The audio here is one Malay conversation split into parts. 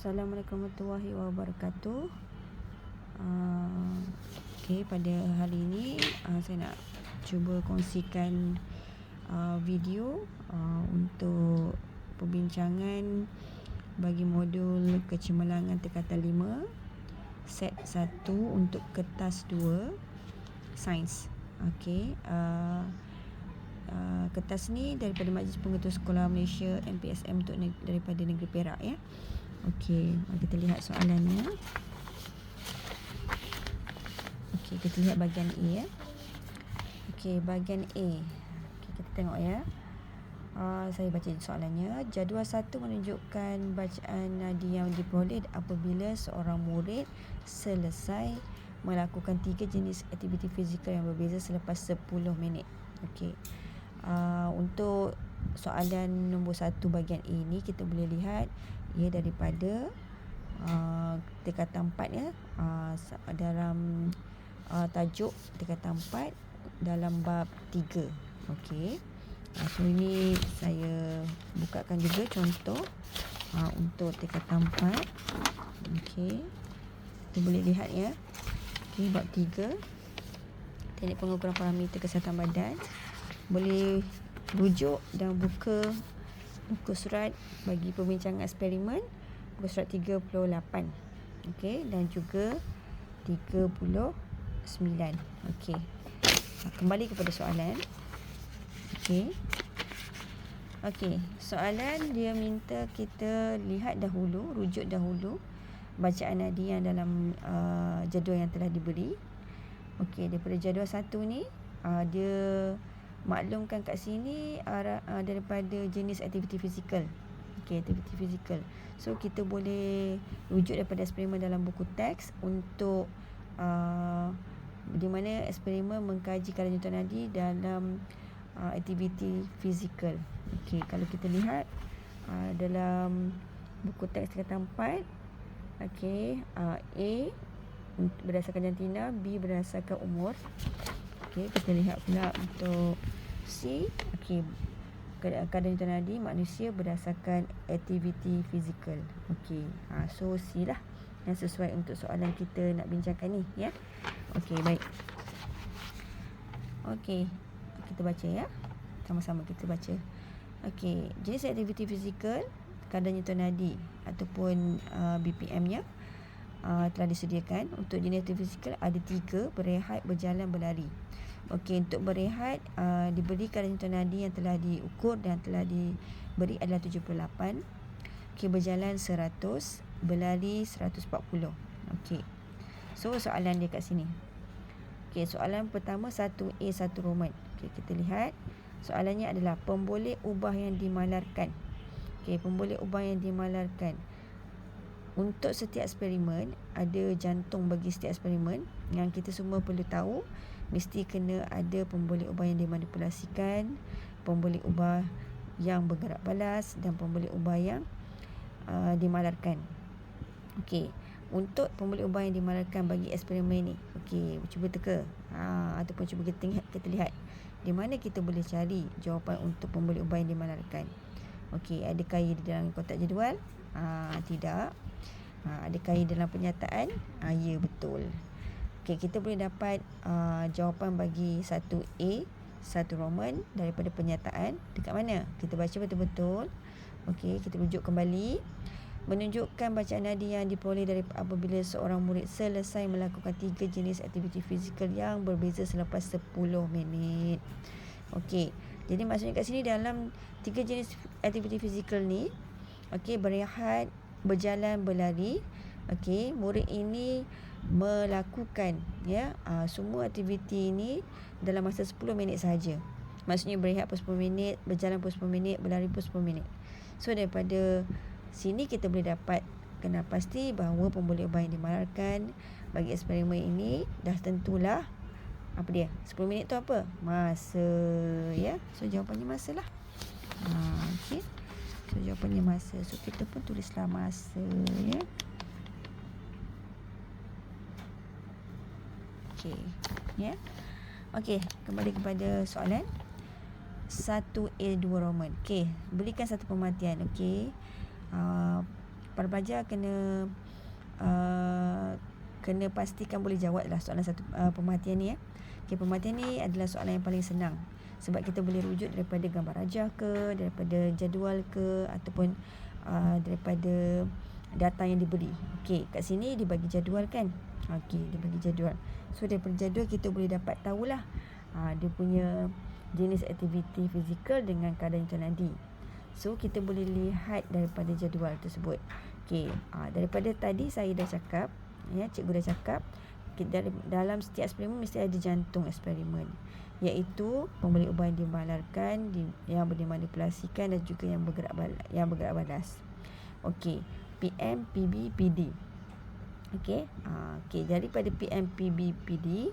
Assalamualaikum warahmatullahi wabarakatuh. Uh, okay, pada hari ini uh, saya nak cuba kongsikan uh, video uh, untuk perbincangan bagi modul kecemerlangan tekatan 5 set 1 untuk kertas 2 sains. Okay. Uh, uh, kertas ni daripada Majlis Pengetua Sekolah Malaysia MPSM untuk daripada negeri Perak ya. Okey, kita lihat soalannya. Okey, kita lihat bahagian A ya. Okey, bahagian A. Okey, kita tengok ya. Uh, saya baca soalannya. Jadual satu menunjukkan bacaan nadi yang diperoleh apabila seorang murid selesai melakukan tiga jenis aktiviti fizikal yang berbeza selepas 10 minit. Okey. Uh, untuk soalan nombor satu bahagian A ni kita boleh lihat ia daripada uh, tingkatan 4 ya. Uh, dalam uh, tajuk tingkatan 4 dalam bab 3 okey. Uh, so ini saya bukakan juga contoh uh, untuk tingkatan 4 okey. Kita boleh lihat ya. Okey bab 3 teknik pengukuran parameter kesihatan badan. Boleh rujuk dan buka muka surat bagi perbincangan eksperimen muka surat 38 okey dan juga 39 okey. Kembali kepada soalan. Okey. Okey soalan dia minta kita lihat dahulu rujuk dahulu bacaan nadi yang dalam uh, jadual yang telah diberi. Okey daripada jadual satu ni uh, dia maklumkan kat sini uh, daripada jenis aktiviti fizikal. Okey, aktiviti fizikal. So kita boleh rujuk daripada eksperimen dalam buku teks untuk uh, di mana eksperimen mengkaji kadar nadi dalam uh, aktiviti fizikal. Okey, kalau kita lihat uh, dalam buku teks kata 4 okey, uh, A berdasarkan jantina, B berdasarkan umur. Okey, kita lihat pula untuk C. Okey. Kadar nyata nadi manusia berdasarkan aktiviti fizikal. Okey. Ha, so C lah yang sesuai untuk soalan kita nak bincangkan ni, ya. Okey, baik. Okey. Kita baca ya. Sama-sama kita baca. Okey, jenis aktiviti fizikal kadar nyata nadi ataupun uh, BPM-nya uh, telah disediakan. Untuk jenis fizikal ada tiga. Berehat berjalan berlari. Okey untuk berehat uh, diberikan rentuan nadi yang telah diukur dan telah diberi adalah 78 okey berjalan 100 berlari 140 okey. So soalan dia kat sini. Okey soalan pertama 1A 1 Roman. Okey kita lihat. Soalannya adalah pemboleh ubah yang dimalarkan. Okey pemboleh ubah yang dimalarkan untuk setiap eksperimen ada jantung bagi setiap eksperimen. Yang kita semua perlu tahu mesti kena ada pemboleh ubah yang dimanipulasikan pemboleh ubah yang bergerak balas dan pemboleh ubah yang uh, dimalarkan. Okey untuk pemboleh ubah yang dimalarkan bagi eksperimen ni okey cuba teka. Ha ataupun cuba kita lihat kita lihat di mana kita boleh cari jawapan untuk pemboleh ubah yang dimalarkan. Okey adakah ia di dalam kotak jadual? Ha tidak Ha, adakah ia dalam penyataan? Ha, ya, betul. Okey, kita boleh dapat uh, jawapan bagi satu A, satu Roman daripada penyataan. Dekat mana? Kita baca betul-betul. Okey, kita rujuk kembali. Menunjukkan bacaan nadi yang diperoleh dari apabila seorang murid selesai melakukan tiga jenis aktiviti fizikal yang berbeza selepas 10 minit. Okey, jadi maksudnya kat sini dalam tiga jenis aktiviti fizikal ni, okey, berehat, berjalan berlari okey murid ini melakukan ya uh, semua aktiviti ini dalam masa 10 minit saja maksudnya berehat pun 10 minit berjalan pun 10 minit berlari pun 10 minit. So daripada sini kita boleh dapat kena pasti bahawa pemboleh ubah yang dimarahkan bagi eksperimen ini dah tentulah apa dia 10 minit tu apa? Masa ya. So jawapannya masa lah. Ha, okey So jawapannya masa. So kita pun tulislah masa ya. Okay Ya. Okay Kembali kepada soalan. 1A2 Roman. Okay Berikan satu pematian Okay uh, para pelajar kena uh, kena pastikan boleh jawab lah soalan satu uh, pemerhatian ni ya. Okay, pemerhatian ni adalah soalan yang paling senang sebab kita boleh rujuk daripada gambar rajah ke, daripada jadual ke ataupun uh, daripada data yang diberi. Okey, kat sini dibagi jadual kan? Okey, dibagi jadual. So daripada jadual kita boleh dapat tahulah uh, dia punya jenis aktiviti fizikal dengan itu nadi. So kita boleh lihat daripada jadual tersebut. Okey, uh, daripada tadi saya dah cakap ya cikgu dah cakap dalam setiap eksperimen mesti ada jantung eksperimen iaitu pembeli ubat yang dimalarkan di, yang dimanipulasikan dan juga yang bergerak bal, yang bergerak balas. Okey, PM, PB, PD. Okey, ha, okey jadi pada PM, PB, PD,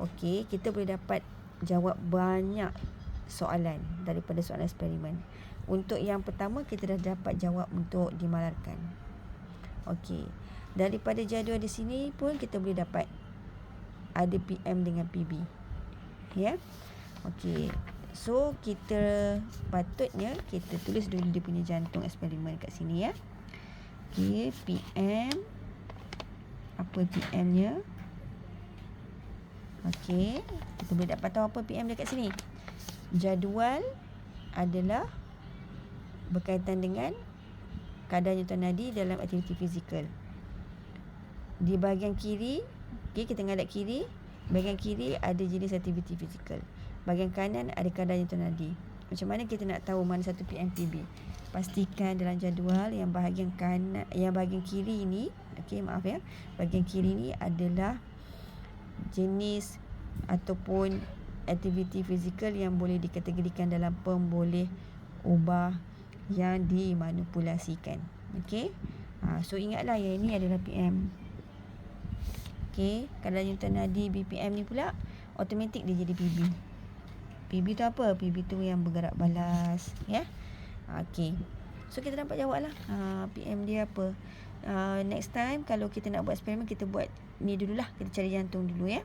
okey kita boleh dapat jawab banyak soalan daripada soalan eksperimen. Untuk yang pertama kita dah dapat jawab untuk dimalarkan. Okey daripada jadual di sini pun kita boleh dapat ada PM dengan PB. Ya. Okey. So kita patutnya kita tulis dulu dia punya jantung eksperimen kat sini ya. Okey, PM apa PM-nya? Okey, kita boleh dapat tahu apa PM dia kat sini. Jadual adalah berkaitan dengan kadar nyutan nadi dalam aktiviti fizikal di bahagian kiri okay, kita ngadat kiri bahagian kiri ada jenis aktiviti fizikal. Bahagian kanan ada kadar nyata nadi macam mana kita nak tahu mana satu PMPB pastikan dalam jadual yang bahagian kanan yang bahagian kiri ini okey maaf ya. Bahagian kiri ini adalah jenis ataupun aktiviti fizikal yang boleh dikategorikan dalam pemboleh ubah yang dimanipulasikan. Okey? Ha, so ingatlah yang ini adalah PM Okey, kalau Newton nadi BPM ni pula automatik dia jadi PB. PB tu apa? PB tu yang bergerak balas, ya. Okey. So kita dapat jawablah. Ha, PM dia apa? Uh, next time kalau kita nak buat eksperimen kita buat ni dululah. Kita cari jantung dulu ya.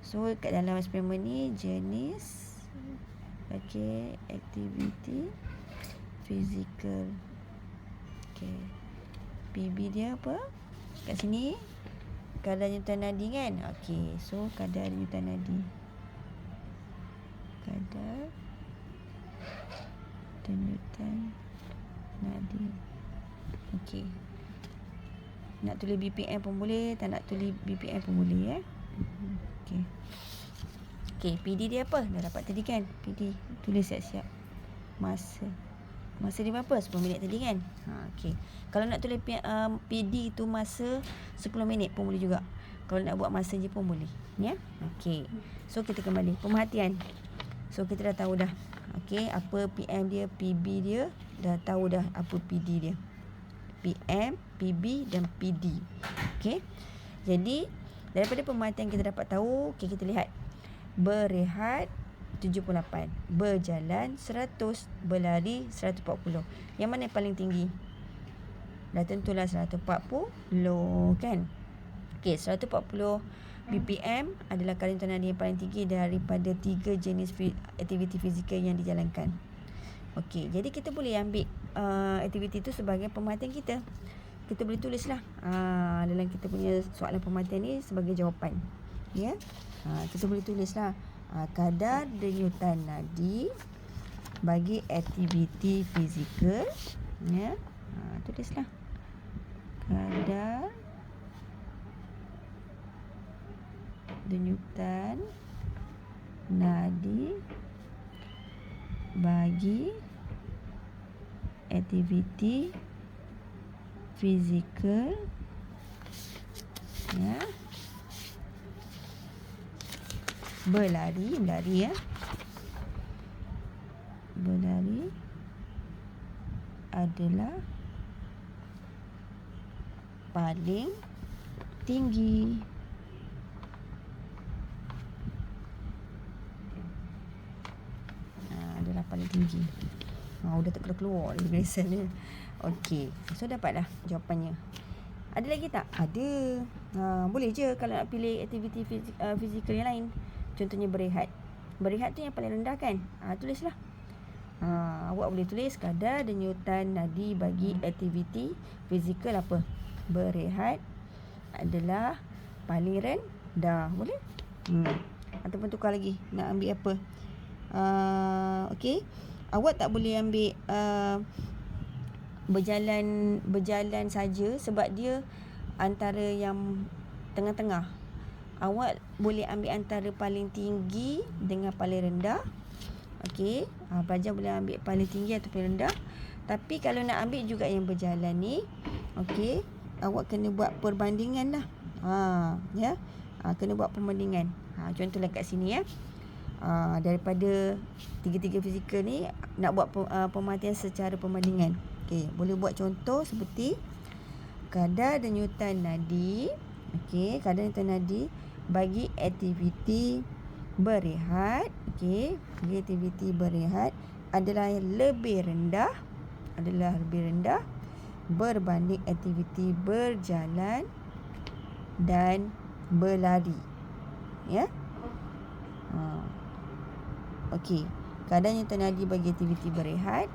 So kat dalam eksperimen ni jenis okey, activity physical. Okey. PB dia apa? Kat sini kadar nyutan nadi kan? Okey so kadar nyutan nadi kadar denyutan nadi okey. Nak tulis BPM pun boleh tak nak tulis BPM pun boleh eh? Okey. Okey PD dia apa? Dah dapat tadi kan? PD tulis siap-siap. Masa Masa dia berapa? 10 minit tadi kan? Ha, okay. Kalau nak tulis um, PD tu masa 10 minit pun boleh juga. Kalau nak buat masa je pun boleh. Ya? Okay. So, kita kembali. Pemerhatian. So, kita dah tahu dah. Okay. Apa PM dia, PB dia. Dah tahu dah apa PD dia. PM, PB dan PD. Okay. Jadi, daripada pemerhatian kita dapat tahu. Okay, kita lihat. Berehat 78 Berjalan 100 Berlari 140 Yang mana yang paling tinggi? Dah tentulah 140 kan Okay 140 BPM adalah karantina yang paling tinggi daripada tiga jenis aktiviti fizikal yang dijalankan. Okey, jadi kita boleh ambil uh, aktiviti itu sebagai pemerhatian kita. Kita boleh tulislah uh, dalam kita punya soalan pemerhatian ni sebagai jawapan. Ya. Yeah? Uh, kita boleh tulislah ha, kadar denyutan nadi bagi aktiviti fizikal ya. Ha, tulislah kadar denyutan nadi bagi aktiviti fizikal ya berlari berlari ya berlari adalah paling tinggi ha, adalah paling tinggi ha, udah tak keluar dari biasa ni Okey, so dapatlah jawapannya. Ada lagi tak? Ada. Ha, boleh je kalau nak pilih aktiviti fizikal uh, yang lain. Contohnya berehat. Berehat tu yang paling rendah kan? Ha, tulislah. Ha, awak boleh tulis kadar denyutan nadi bagi aktiviti fizikal apa? Berehat adalah paling rendah. Boleh? Hmm. Ataupun tukar lagi. Nak ambil apa? Uh, Okey. Awak tak boleh ambil uh, berjalan berjalan saja sebab dia antara yang tengah-tengah. Awak boleh ambil antara paling tinggi dengan paling rendah. Okey, ha, pelajar boleh ambil paling tinggi atau paling rendah. Tapi kalau nak ambil juga yang berjalan ni, okey, awak kena buat perbandingan lah. Ha, ya. Ha, kena buat perbandingan. Ha, contohlah kat sini ya. Ha, daripada tiga-tiga fizikal ni nak buat uh, pemerhatian secara perbandingan. Okey, boleh buat contoh seperti kadar denyutan nadi. Okey, kadar denyutan nadi bagi aktiviti berehat okey aktiviti berehat adalah lebih rendah adalah lebih rendah berbanding aktiviti berjalan dan berlari ya ha. okey kadang yang ternadi bagi aktiviti berehat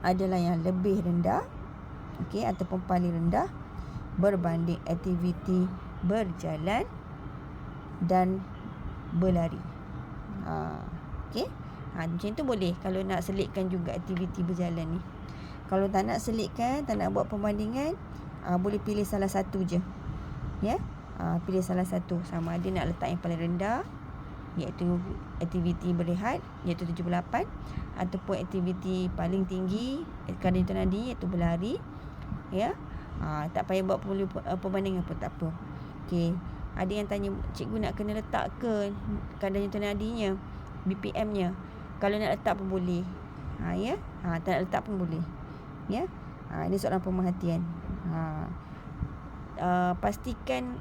adalah yang lebih rendah okey ataupun paling rendah berbanding aktiviti berjalan dan berlari. Ha, okey. Ha, macam tu boleh kalau nak selitkan juga aktiviti berjalan ni. Kalau tak nak selitkan, tak nak buat perbandingan, ha, boleh pilih salah satu je. Ya. Ha, pilih salah satu sama ada nak letak yang paling rendah iaitu aktiviti berehat iaitu 78 ataupun aktiviti paling tinggi kadar itu nadi iaitu berlari ya ha, tak payah buat perbandingan pun tak apa okey ada yang tanya cikgu nak kena letak ke kadar nyata nadinya BPM-nya. Kalau nak letak pun boleh. Ha ya. Ha tak nak letak pun boleh. Ya. Ha ini soalan pemerhatian. Ha uh, pastikan